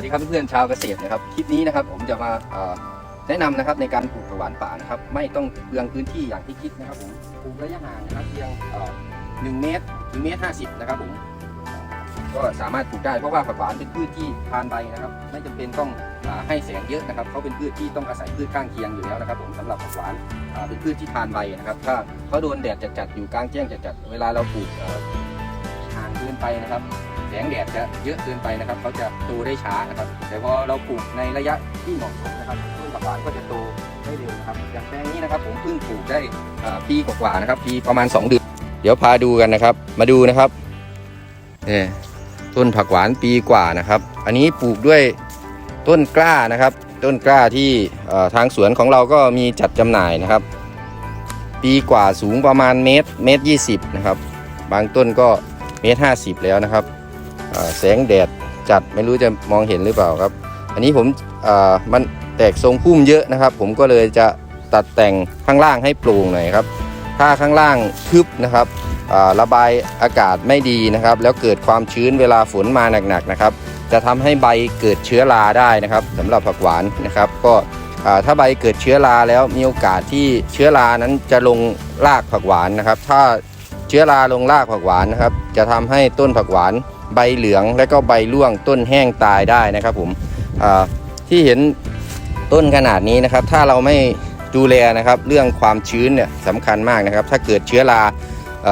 วัสดีครับเพื่อนๆชาวเกษตรนะครับคลิปนี้นะครับผมจะมาแนะนำนะครับในการปลูกผักหวานป่านะครับ ไม่ต้องเปลืองพื้นที่อย่างที่คิดนะครับผมปลูกระยะห่างนะครับเพียงหนึ่งเมตรถึงเมตรห้าสิบนะครับผมก็สามารถปลูกได้เพราะว่าผักหวานเป็นพืชที่ทานใบนะครับ ไม่จำเป็นต้องอให้แสงเยอะนะครับเขาเป็นพืชที่ต้องอาศัยพืชข้างเคียงอยู่แล้วนะครับ ผมสำหรับผักหวานาเป็นพืชที่ทานใบนะครับ ถ้าเขาโดนแดดจัดๆอยู่กลางแจ้งจัดๆเวลาเราปลูกห่างเกินไปนะครับ แสงแดดจะเยอะเกินไปนะครับเขาจะโตได้ช้านะครับ แต่พอเราปลูกในระยะที่เหมาะสมนะครับต้นผักหวานก็จะโตได้เร็วนะครับอย่างแปลงนี้นะครับ ผมเพิ่งปลูกได้ปีกว่าๆนะครับปีประมาณ 2 เดือนเดี๋ยวพาดูกันนะครับ มาดูนะครับเนี่ยต้นผักหวานปีกว่านะครับ อันนี้ปลูกด้วยต้นกล้านะครับ ต้นกล้าที่ทางสวนของเราก็มีจัดจำหน่ายนะครับ ปีกว่าสูงประมาณเมตรเมตรยีนะครับ บางต้นก็เมตรห้าสิบแล้วนะครับ แสงแดดจัดไม่รู้จะมองเห็นหรือเปล่าครับ อันนี้ผมมันแตกทรงพุ่มเยอะนะครับ ผมก็เลยจะตัดแต่งข้างล่างให้โปร่งหน่อยครับ ถ้าข้างล่างทึบนะครับระบายอากาศไม่ดีนะครับ แล้วเกิดความชื้นเวลาฝนมาหนักๆนะครับ จะทำให้ใบเกิดเชื้อราได้นะครับสำหรับผักหวานนะครับ ก็ถ้าใบเกิดเชื้อราแล้วมีโอกาสที่เชื้อรานั้นจะลงรากผักหวานนะครับ ถ้าเชื้อราลงรากผักหวานนะครับ จะทำให้ต้นผักหวาน ใบเหลืองและก็ใบร่วงต้นแห้งตายได้นะครับผมที่เห็นต้นขนาดนี้นะครับ ถ้าเราไม่ดูแลนะครับ เรื่องความชื้นเนี่ยสำคัญมากนะครับ ถ้าเกิดเชื้อราอ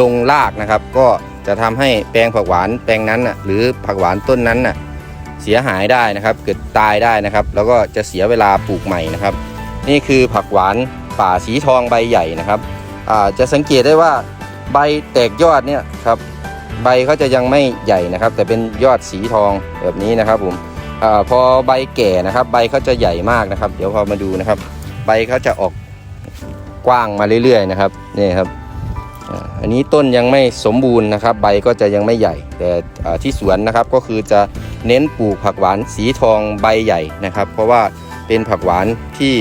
ลงรากนะครับ ก็จะทำให้แปลงผักหวานแปลงนั้นนะหรือผักหวานต้นนั้นนะเสียหายได้นะครับ เกิดตายได้นะครับ แล้วก็จะเสียเวลาปลูกใหม่นะครับ นี่คือผักหวานป่าสีทองใบใหญ่นะครับจะสังเกตได้ว่าใบแตกยอดเนี่ยครับ ใบเขาจะยังไม่ใหญ่นะครับ แต่เป็นยอดสีทองแบบนี้นะครับผมอพอใบแก่นะครับ ใบเขาจะใหญ่มากนะครับ เดี๋ยวพอมาดูนะครับ ใบเขาจะออกกว้างมาเรื่อยๆนะครับนี่ครับอันนี้ต้นยังไม่สมบูรณ์นะครับ ใบก็จะยังไม่ใหญ่ แต่ที่สวนนะครับก็คือจะเน้นปลูกผักหวานสีทองใบใหญ่นะครับ เพราะว่าเป็นผักหวานที่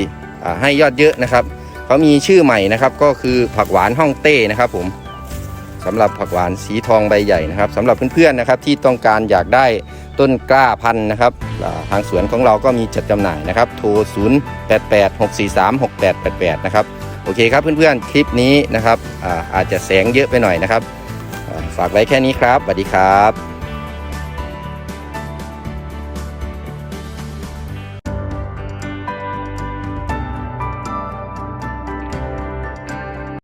ให้ยอดเยอะนะครับเขามีชื่อใหม่นะครับ ก็คือผักหวานฮ่องเต้นะครับผม สำหรับผักหวานสีทองใบใหญ่นะครับสำหรับเพื่อนๆนะครับที่ต้องการอยากได้ต้นกล้าพันธุ์นะครับทางสวนของเราก็มีจัดจำหน่ายนะครับโทร 0 8 8 6 4 3 6 8 8 8 นะครับโอเคครับเพื่อนๆคลิปนี้นะครับอาอาจจะแสงเยอะไปหน่อยนะครับ ฝากไว้แค่นี้ครับสวัสดีครับ